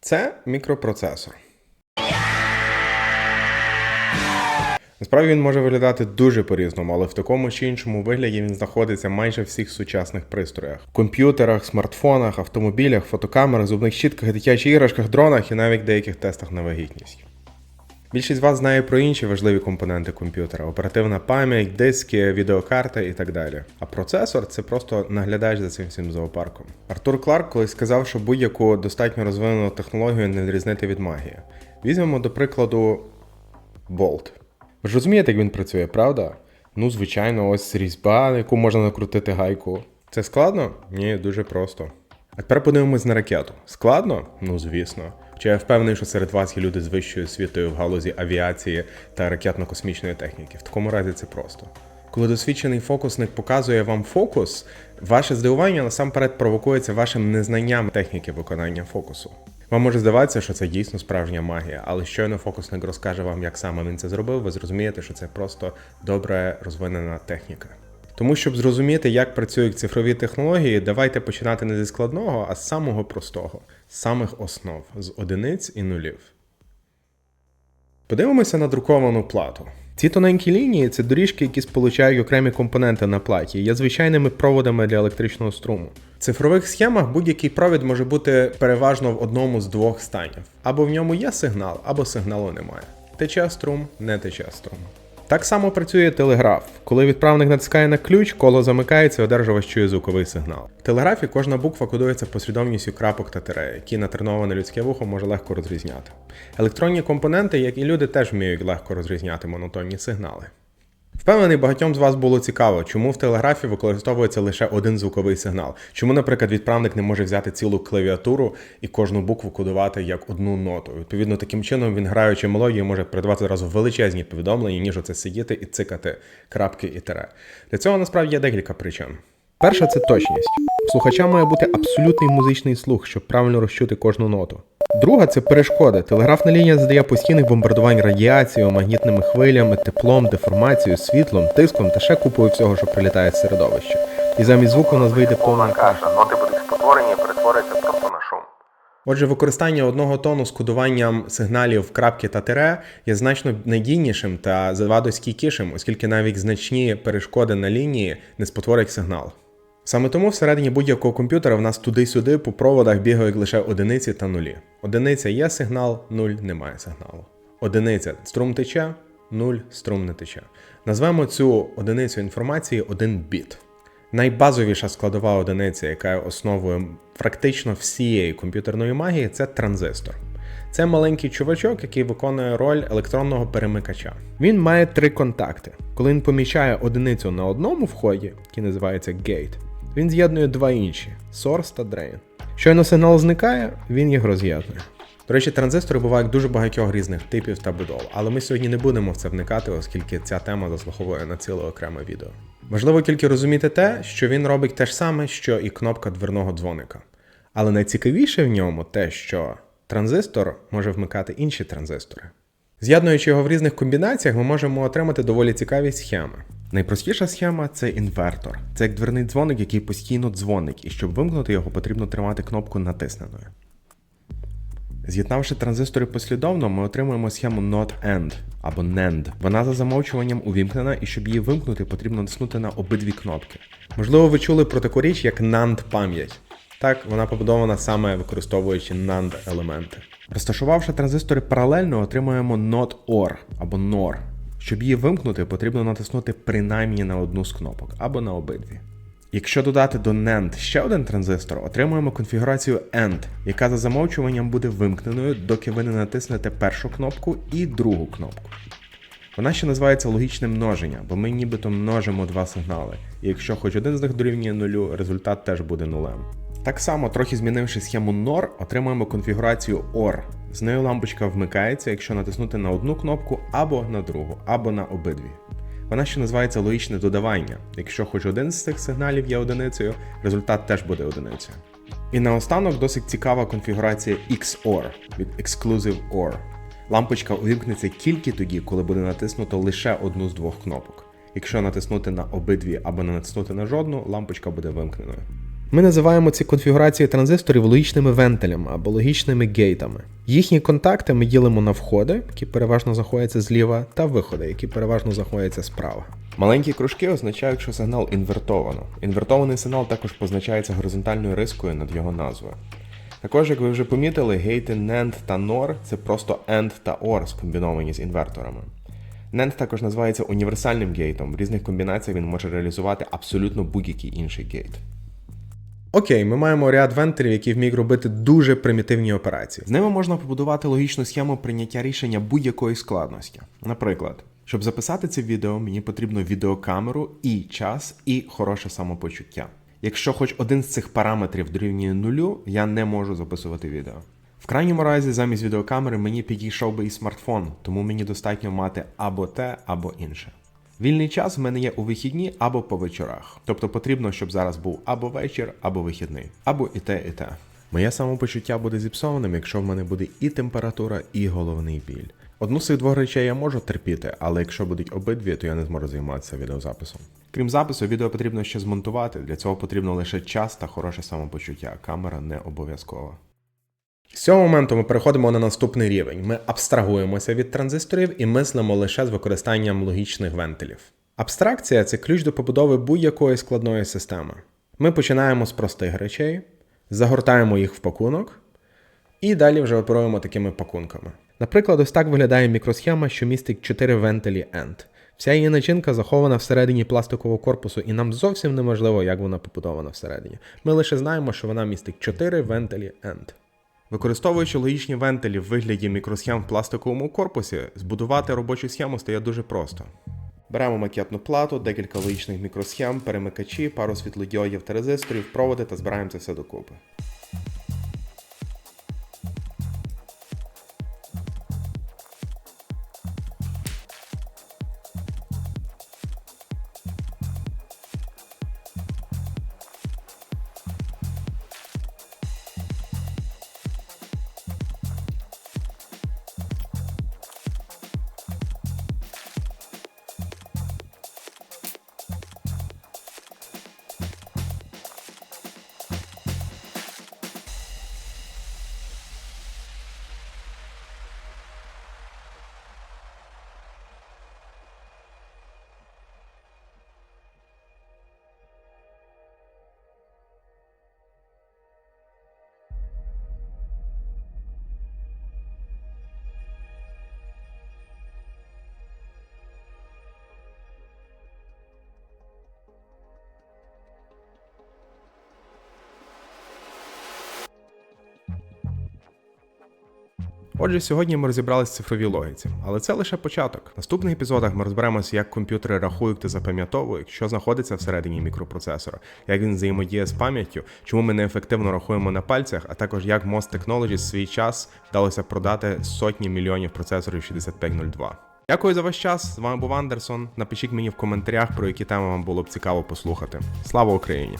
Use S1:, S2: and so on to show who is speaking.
S1: Це мікропроцесор. Насправді він може виглядати дуже по-різному, але в такому чи іншому вигляді він знаходиться майже в всіх сучасних пристроях: комп'ютерах, смартфонах, автомобілях, фотокамерах, зубних щітках, дитячих іграшках, дронах і навіть деяких тестах на вагітність. Більшість з вас знає про інші важливі компоненти комп'ютера: оперативна пам'ять, диски, відеокарта і так далі. А процесор це просто наглядач за цим всім зоопарком. Артур Кларк колись сказав, що будь-яку достатньо розвинену технологію не відрізнити від магії. Візьмемо до прикладу болт. Ви ж розумієте, як він працює, правда? Ну, звичайно, ось різьба, на яку можна накрутити гайку. Це складно? Ні, дуже просто. А тепер подивимось на ракету. Складно? Ну, звісно. Чи я впевнений, що серед вас є люди з вищою освітою в галузі авіації та ракетно-космічної техніки. В такому разі це просто. Коли досвідчений фокусник показує вам фокус, ваше здивування насамперед провокується вашим незнанням техніки виконання фокусу. Вам може здаватися, що це дійсно справжня магія, але щойно фокусник розкаже вам, як саме він це зробив, ви зрозумієте, що це просто добре розвинена техніка. Тому, щоб зрозуміти, як працюють цифрові технології, давайте починати не зі складного, а з самого простого, з самих основ, з одиниць і нулів. Подивимося на друковану плату. Ці тоненькі лінії це доріжки, які сполучають окремі компоненти на платі, є звичайними проводами для електричного струму. В цифрових схемах будь-який провід може бути переважно в одному з двох станів: або в ньому є сигнал, або сигналу немає. Тече струм, не тече струм. Так само працює телеграф. Коли відправник натискає на ключ, коло замикається, і одержувач чує звуковий сигнал. В телеграфі кожна буква кодується послідовністю крапок та тире, які натреноване людське вухо може легко розрізняти. Електронні компоненти, як і люди, теж вміють легко розрізняти монотонні сигнали. Впевнений, багатьом з вас було цікаво, чому в телеграфі використовується лише один звуковий сигнал. Чому, наприклад, відправник не може взяти цілу клавіатуру і кожну букву кодувати як одну ноту. Відповідно, таким чином він, граючи мелодію, може передавати одразу величезні повідомлення, ніж оце сидіти і цикати крапки і тире. Для цього насправді є декілька причин. Перша це точність. Слухача має бути абсолютний музичний слух, щоб правильно розчути кожну ноту. Друга це перешкоди. Телеграфна лінія задає постійних бомбардувань радіацією, магнітними хвилями, теплом, деформацією, світлом, тиском та ще купою всього, що прилітає з середовища. І замість звуку у нас вийде повна каша. Ноти будуть спотворені і перетворюються просто на шум. Отже, використання одного тону з кодуванням сигналів крапки та тире є значно надійнішим та завадостійкішим, оскільки навіть значні перешкоди на лінії не спотворять сигнал. Саме тому всередині будь-якого комп'ютера в нас туди-сюди по проводах бігають лише одиниці та нулі. Одиниця є сигнал, нуль немає сигналу. Одиниця струм тече, нуль струм не тече. Назвемо цю одиницю інформації один біт. Найбазовіша складова одиниця, яка є основою практично всієї комп'ютерної магії, це транзистор. Це маленький чувачок, який виконує роль електронного перемикача. Він має три контакти. Коли він поміщає одиницю на одному вході, який називається gate, він з'єднує два інші source та drain. Щойно сигнал зникає, він їх роз'єднує. До речі, транзистори бувають дуже багатьох різних типів та будов, але ми сьогодні не будемо в це вникати, оскільки ця тема заслуговує на ціле окреме відео. Важливо тільки розуміти те, що він робить те ж саме, що і кнопка дверного дзвоника. Але найцікавіше в ньому те, що транзистор може вмикати інші транзистори. З'єднуючи його в різних комбінаціях, ми можемо отримати доволі цікаві схеми. Найпростіша схема це інвертор. Це як дверний дзвоник, який постійно дзвонить, і щоб вимкнути його, потрібно тримати кнопку натисненою. З'єднавши транзистори послідовно, ми отримуємо схему Not End або NAND. Вона за замовчуванням увімкнена, і щоб її вимкнути, потрібно натиснути на обидві кнопки. Можливо, ви чули про таку річ, як NAND пам'ять. Так, вона побудована саме використовуючи NAND елементи. Розташувавши транзистори паралельно, отримуємо Not OR або NOR. Щоб її вимкнути, потрібно натиснути принаймні на одну з кнопок або на обидві. Якщо додати до NAND ще один транзистор, отримуємо конфігурацію AND, яка за замовчуванням буде вимкненою, доки ви не натиснете першу кнопку і другу кнопку. Вона ще називається логічне множення, бо ми нібито множимо два сигнали, і якщо хоч один з них дорівнює нулю, результат теж буде нулем. Так само, трохи змінивши схему NOR, отримуємо конфігурацію OR. З нею лампочка вмикається, якщо натиснути на одну кнопку або на другу, або на обидві. Вона ще називається логічне додавання. Якщо хоч один з цих сигналів є одиницею, результат теж буде одиницею. І наостанок досить цікава конфігурація XOR від Exclusive OR. Лампочка увімкнеться тільки тоді, коли буде натиснуто лише одну з двох кнопок. Якщо натиснути на обидві або не натиснути на жодну, лампочка буде вимкненою. Ми називаємо ці конфігурації транзисторів логічними вентилями або логічними гейтами. Їхні контакти ми ділимо на входи, які переважно знаходяться зліва, та виходи, які переважно знаходяться справа. Маленькі кружки означають, що сигнал інвертовано. Інвертований сигнал також позначається горизонтальною рискою над його назвою. Також, як ви вже помітили, гейти NAND та NOR це просто AND та OR скомбіновані з інверторами. NAND також називається універсальним гейтом. В різних комбінаціях він може реалізувати абсолютно будь-який інший гейт. Окей, ми маємо ряд вентилів, які вміють робити дуже примітивні операції. З ними можна побудувати логічну схему прийняття рішення будь-якої складності. Наприклад, щоб записати це відео, мені потрібно відеокамеру і час, і хороше самопочуття. Якщо хоч один з цих параметрів дорівнює нулю, я не можу записувати відео. В крайньому разі, замість відеокамери мені підійшов би і смартфон, тому мені достатньо мати або те, або інше. Вільний час в мене є у вихідні або по вечорах. Тобто потрібно, щоб зараз був або вечір, або вихідний, або і те, і те. Моє самопочуття буде зіпсованим, якщо в мене буде і температура, і головний біль. Одну з цих двох речей я можу терпіти, але якщо будуть обидві, то я не зможу займатися відеозаписом. Крім запису, відео потрібно ще змонтувати. Для цього потрібно лише час та хороше самопочуття. Камера не обов'язкова. З цього моменту ми переходимо на наступний рівень. Ми абстрагуємося від транзисторів і мислимо лише з використанням логічних вентилів. Абстракція це ключ до побудови будь-якої складної системи. Ми починаємо з простих речей, загортаємо їх в пакунок і далі вже оперуємо такими пакунками. Наприклад, ось так виглядає мікросхема, що містить 4 вентилі END. Вся її начинка захована всередині пластикового корпусу, і нам зовсім не важливо, як вона побудована всередині. Ми лише знаємо, що вона містить 4 вентилі END. Використовуючи логічні вентилі в вигляді мікросхем в пластиковому корпусі, збудувати робочу схему стає дуже просто. Беремо макетну плату, декілька логічних мікросхем, перемикачі, пару світлодіодів та резисторів, проводи та збираємо це все докупи. Отже, сьогодні ми розібралися в цифровій логіці, але це лише початок. В наступних епізодах ми розберемося, як комп'ютери рахують та запам'ятовують, що знаходиться всередині мікропроцесора, як він взаємодіє з пам'яттю, чому ми неефективно рахуємо на пальцях, а також як Most Technologies свій час вдалося продати сотні мільйонів процесорів 6502. Дякую за ваш час. З вами був Андерсон. Напишіть мені в коментарях, про які теми вам було б цікаво послухати. Слава Україні!